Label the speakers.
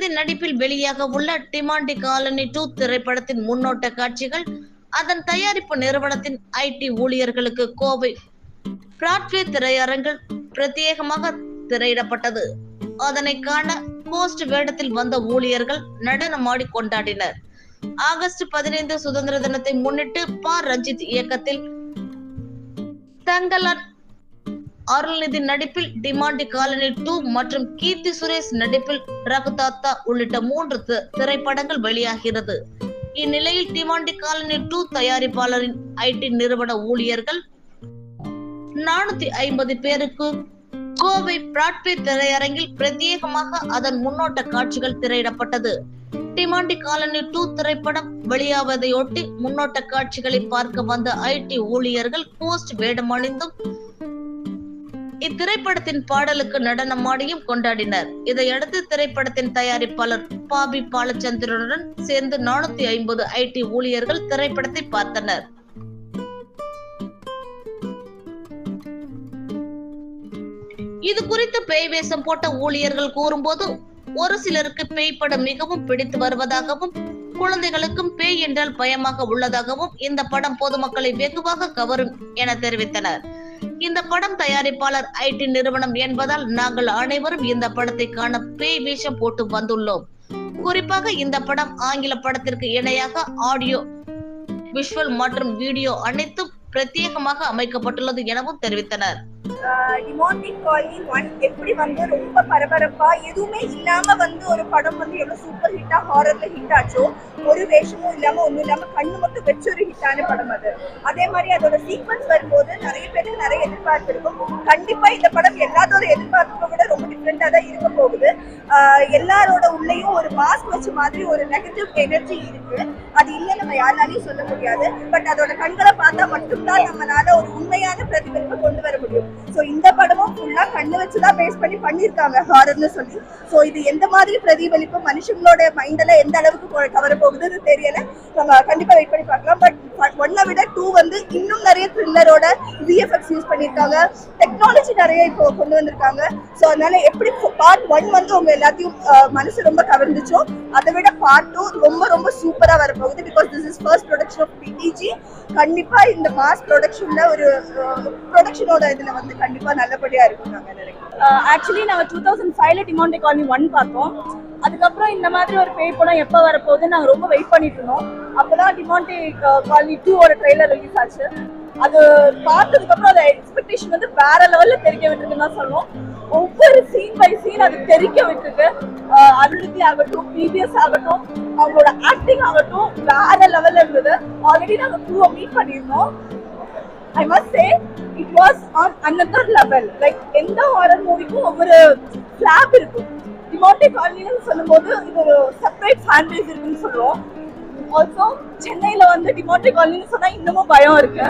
Speaker 1: அருள்நிதி நடிப்பில் வெளியாக உள்ள டிமாண்டி காலனி டூ திரைப்படத்தின் முன்னோட்ட காட்சிகள் அதன் தயாரிப்பு நிறுவனத்தின் ஐடி ஊழியர்களுக்கு கோவை பிராட்வே திரையரங்கில் பிரத்யேகமாக திரையிடப்பட்டது. அதனை காண போஸ்ட் வேடத்தில் வந்த ஊழியர்கள் நடனமாடி கொண்டாடினர். ஆகஸ்ட் பதினைந்து சுதந்திர தினத்தை முன்னிட்டு பா ரஞ்சித் இயக்கத்தில் தங்கலான் அருள்நிதி நடிப்பில் டிமாண்டி காலனி டூ மற்றும் கீர்த்தி சுரேஷ் நடிப்பில் ரகுதாத்தா உள்ளிட்ட மூன்று தி- திரைப்படங்கள் வெளியாகிறது. இந்நிலையில் டிமாண்டி காலனி டூ தயாரிப்பாளரின் ஐடி நிறுவன ஊழியர்கள் நானூத்தி ஐம்பது பேருக்கு கோவை பிராட்வே திரையரங்கில் பிரத்யேகமாக அதன் முன்னோட்ட காட்சிகள் திரையிடப்பட்டது. டிமாண்டி காலனி டூ திரைப்படம் வெளியாவதையொட்டி முன்னோட்ட காட்சிகளை பார்க்க வந்த ஐடி ஊழியர்கள் போஸ்ட் வேடமணிந்தும் இத்திரைப்படத்தின் பாடலுக்கு நடனமாடியும் கொண்டாடினர். இதையடுத்து திரைப்படத்தின் தயாரிப்பாளர் பாபி பாலச்சந்திரனுடன் சேர்ந்து நானூத்தி ஐம்பது ஐடி ஊழியர்கள் திரைப்படத்தை பார்த்தனர். இது குறித்து பேய் வேஷம் போட்ட ஊழியர்கள் கூறும்போது ஒரு சிலருக்கு பேய் படம் மிகவும் பிடித்து வருவதாகவும் குழந்தைகளுக்கும் பேய் என்றால் பயமாக உள்ளதாகவும் இந்த படம் பொதுமக்களை வெகுவாக கவரும் என தெரிவித்தனர். இந்த படம் தயாரிப்பாளர் ஐடி நிறுவனம் என்பதால் நாங்கள் அனைவரும் இந்த படத்தை காண பேய் வேஷம் போட்டு வந்துள்ளோம். குறிப்பாக இந்த படம் ஆங்கில படத்திற்கு இணையாக ஆடியோ விஷுவல் மற்றும் வீடியோ அனைத்தும் பிரத்யேகமாக அமைக்கப்பட்டுள்ளது எனவும் தெரிவித்தனர்.
Speaker 2: டிமாண்டிக் காலனி ஒன் எப்படி வந்து ரொம்ப பரபரப்பா எதுவுமே இல்லாம வந்து ஒரு படம் வந்து எவ்வளவு சூப்பர் ஹிட்டா ஹாரர்ல ஹிட் ஆச்சோ ஒரு வேஷமும் இல்லாம ஒண்ணும் இல்லாம கண்ணு மட்டும் வச்சு ஒரு ஹிட்டான படம் அது. அதே மாதிரி அதோட சீக்வன்ஸ் வரும்போது நிறைய பேருக்கு நிறைய எதிர்பார்ப்பு இருக்கும். கண்டிப்பா இந்த படம் எல்லாத்தோட எதிர்பார்ப்பை விட ரொம்ப டிஃப்ரெண்டாக தான் இருக்க போகுது. எல்லாரோட உள்ளேயும் ஒரு மாஸ்க் வச்ச மாதிரி ஒரு நெகட்டிவ் எனர்ஜி இருக்கு. அது இல்லை நம்ம யாராலையும் சொல்ல முடியாது. பட் அதோட கண்களை பார்த்தா மட்டும்தான் நம்மளால ஒரு உண்மையான பிரதிபலிப்பு கொண்டு வர முடியும். ஸோ இந்த படமும் ஃபுல்லா கண்ணு வச்சுதான் பேஸ் பண்ணி பண்ணியிருக்காங்க ஹாரர்னு சொல்லி. ஸோ இது எந்த மாதிரி பிரதிபலிப்பு மனுஷங்களோட மைண்டில் எந்த அளவுக்கு கவர போகுதுன்னு தெரியல. நம்ம கண்டிப்பா வெயிட் பண்ணி பார்க்கலாம். பட் ஒன்னை விட டூ வந்து இன்னும் நிறைய த்ரில்லரோட விஎஃப்எக்ஸ் யூஸ் பண்ணியிருக்காங்க. டெக்னாலஜி நிறைய இப்போ கொண்டு வந்திருக்காங்க. ஸோ அதனால எப்படி பார்ட் ஒன் வந்து உங்க எல்லாத்தையும் மனசு ரொம்ப கவர்ந்துச்சோ அதை விட பார்ட் டூ ரொம்ப ரொம்ப சூப்பரா வரப்போகுது because this is first production of BTG கண்டிப்பா இந்த மாஸ் ப்ரொடக்ஷன்ல ஒரு ப்ரொடக்ஷனோட இதுல வந்து கண்டிப்பா நல்லபடியா இருக்கும் நாங்க நினைக்கிறோம்.
Speaker 3: ஆக்சுவலி நாங்கள் டூ தௌசண்ட் ஃபைவ்ல டிமாண்டி காலனி ஒன் பார்த்தோம். அதுக்கப்புறம் இந்த மாதிரி ஒரு பேய் படம் எப்போ வரப்போகுது நாங்கள் ரொம்ப வெயிட் பண்ணிட்டு இருந்தோம். அப்போதான் டிமாண்டி காலனி டூவோட ட்ரெய்லர் ரிலீஸ் ஆச்சு. அது பார்த்ததுக்கப்புறம் அந்த எக்ஸ்பெக்டேஷன் வந்து வேற லெவலில் தெரிக்க விட்டுருக்குன்னு தான் சொல்லுவோம். ஒவ்வொரு சீன் பை சீன் அது தெரிக்க விட்டுருக்கு. அஹ் ஆகட்டும் பிபிஎஸ் ஆகட்டும் அவங்களோட ஆக்டிங் ஆகட்டும் வேற லெவல்ல இருந்தது. ஆல்ரெடி நாங்கள் டூவை மீட் பண்ணியிருந்தோம். I must say it was on another level like எந்த ஹாரர் மூவிக்கும் ஒவ்வொரு ஸ்லாப் இருக்கும். டிமாண்டி காலனின்னு சொல்லும்போது இது ஒரு செப்பரேட் ஃபேன் பேஸ் இருக்குன்னு சொல்லுவோம். ஆல்சோ சென்னையில வந்து டிமாண்டி காலனின்னு சொன்னா இன்னமும் பயம் இருக்கு.